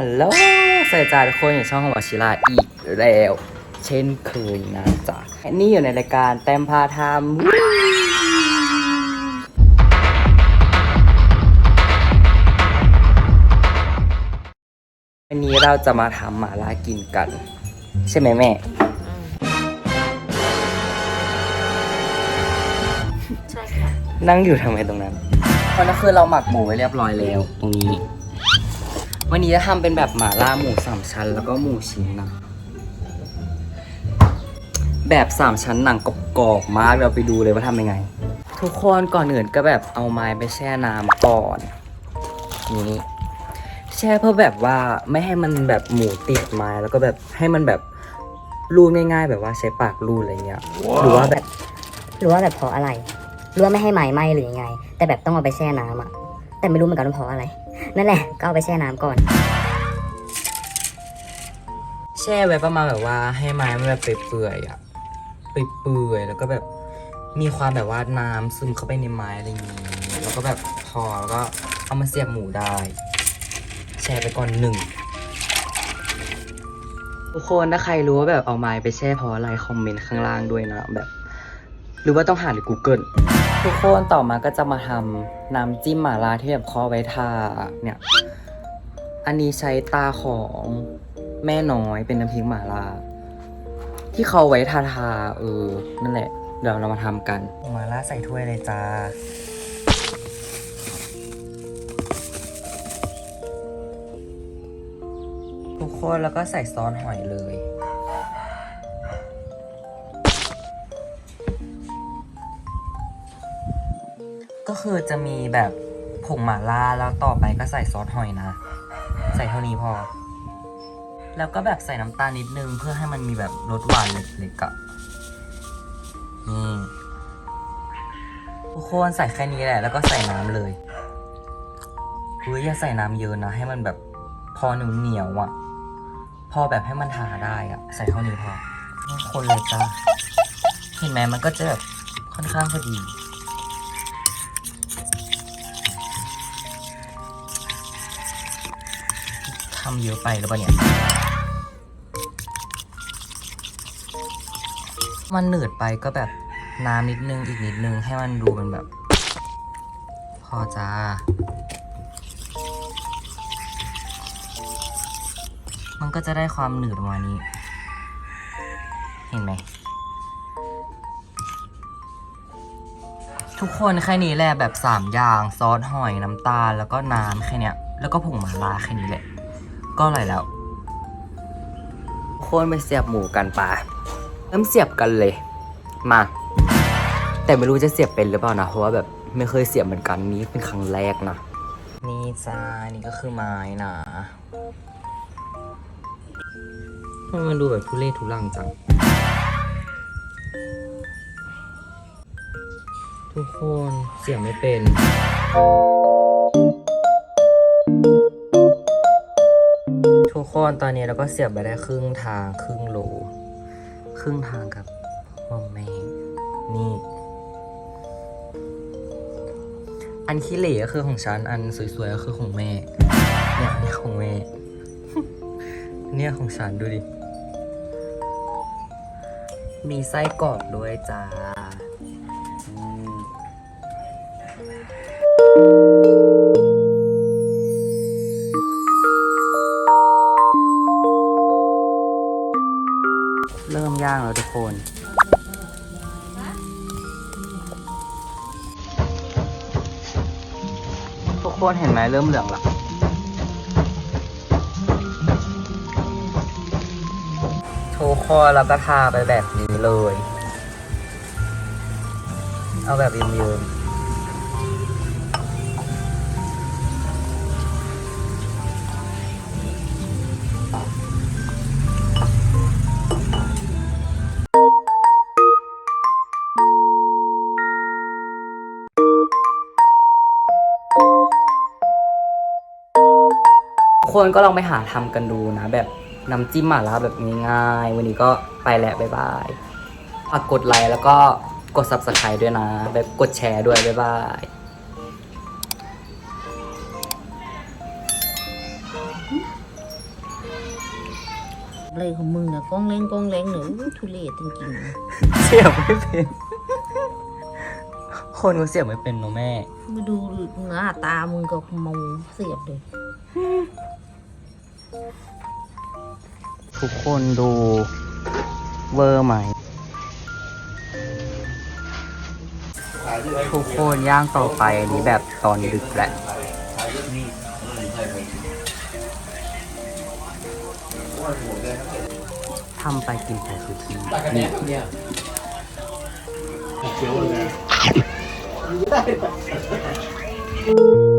ฮัลโหลสวัสดีจ้าทุกคนอยู่ช่องของวชิราอีกแล้ว เช่นเคยนะจ๊ะนี่อยู่ในรายการแต้มพาทำวันนี้เราจะมาทำหมาล่ากินกัน ใช่ไหมแม่ ใช่ค่ะ นั่งอยู่ทำไมตรงนั้นตอนนั้นคือเราหมักหมูไว้เรียบร้อยแล้วตรงนี้ วันนี้จะทำเป็นแบบหม่าล่าหมูสามชั้น แล้วก็หมูชิ้นนะแบบสามชั้นหนังกรอบๆมากเราไปดูเลยว่าทำยังไง ทุกคนก่อนอื่นก็แบบเอาไม้ไปแช่น้ำก่อนนี่แช่เพื่อแบบว่าไม่ให้มันแบบหมูติดไม้แล้วก็แบบให้มันแบบรูดง่าย ๆ แบบว่าใช้ปากรูดอะไรเงี้ยหรือว่าแบบ หรือว่าแบบเพราะอะไรหรือว่าไม่ให้ไหมไหมหรือยังไง แต่แบบต้องเอาไปแช่น้ำอะ แต่ไม่รู้เหมือนกันว่าเพราะอะไร นั่นแหละก็เอาไปแช่น้ำก่อน แช่ไว้ประมาณแบบว่าให้ไม้มันแบบเปื่อยๆอะเปื่อยๆแล้วก็แบบมีความแบบว่าน้ำซึมเข้าไปในไม้อะไรอย่างงี้แล้วก็แบบพอแล้วก็เอามาเสียบหมูได้ แช่ไปก่อนหนึ่งทุกคนถ้าใครรู้ว่าแบบเอาไม้ไปแช่เพราะอะไรคอมเมนต์ข้างล่างด้วยนะแบบ หรือว่าต้องหาใน Google ทุกคนต่อมาก็จะมาทำน้ำจิ้มหม่าล่าที่แบบข้อไว้ทาเนี่ย อันนี้ใช้ตาของแม่น้อยเป็นน้ำพริกหม่าล่าที่เขาไว้ทาทาเออ นั่นแหละ เดี๋ยวเรามาทำกันหม่าล่าใส่ถ้วยเลยจ้าทุกคนแล้วก็ใส่ซอสหอยเลย ก็คือจะมีแบบผงหม่าล่าแล้วต่อไปก็ใส่ซอสหอยนะ ใส่เท่านี้พอ แล้วก็แบบใส่น้ำตาลนิดนึงเพื่อให้มันมีแบบรสหวานเล็กๆอะนี่ทุกคนใส่แค่นี้แหละ แล้วก็ใส่น้ำเลยเฮ้ยอย่าใส่น้ำเยอะนะ ให้มันแบบพอเหนียวเหนียวๆอะพอแบบให้มันทาได้อะใส่เท่านี้พอคนเลยจ้าเห็นไหมมันก็จะแบบค่อนข้างพอดีำเยอะไปหรือเปล่าเนี่ย มันหนืดไปก็แบบน้ำนิดนึงอีกนิดนึงให้มันดูเป็นแบบ พอจ้า มันก็จะได้ความหนืดประมาณนี้ เห็นไหมทุกคนแค่นี้แหละแบบสามอย่าง ซอสหอยน้ำตาล แล้วก็น้ำแค่นี้แล้วก็ผงหมาลาแค่นี้แหละ ก็อร่อยแล้วทุกคนไปเสียบหมูกันปะเริ่มเสียบกันเลย มา แต่ไม่รู้จะเสียบเป็นหรือเปล่านะ เพราะว่าแบบไม่เคยเสียบเหมือนกันนี้เป็นครั้งแรกนะ นี่จ้า นี่ก็คือไม้นะทำไมมันดูแบบทุเรศทุลังจัง ทุกคนเสียบไม่เป็น คนตอนนี้เราก็เสียบไปได้ครึ่งทางครึ่งโล ครึ่งทางกับพ่อแม่นี่ อันขี้เหร่ก็คือของฉัน อันสวยๆก็คือของแม่เนี่ยเนี่ของแม่ เนี่ยของฉันดูดิ มีไส้กรอกด้วยจ้า คนทุกคนเห็นไหมเริ่มเหลืองแล้วทุกคนแล้วก็ทาไปแบบนี้เลย เอาแบบเยิ้มๆ คนก็ลองไปหาทำกันดูนะ แบบน้ำจิ้มหม่าล่าแบบง่ายๆ วันนี้ก็ไปแล้วบ๊ายบายฝากกดไลค์แล้วก็กด subscribe ด้วยนะ แบบกดแชร์ด้วยบ๊ายบายอะไรของมึงเนี่ยก้องเล้งก้องเล้งเนี่ยอู้ทุเรศจริงๆนะเสียบไม่เป็น คนก็เสียบไม่เป็นเนอะแม่ มาดูหน้าตามึงกับมงเสียบเลย ทุกคนดูเวอร์ไหม ทุกคนย่างต่อไปอันนี้แบบตอนดึกแหละทำไปกินไปคือทีนี่เ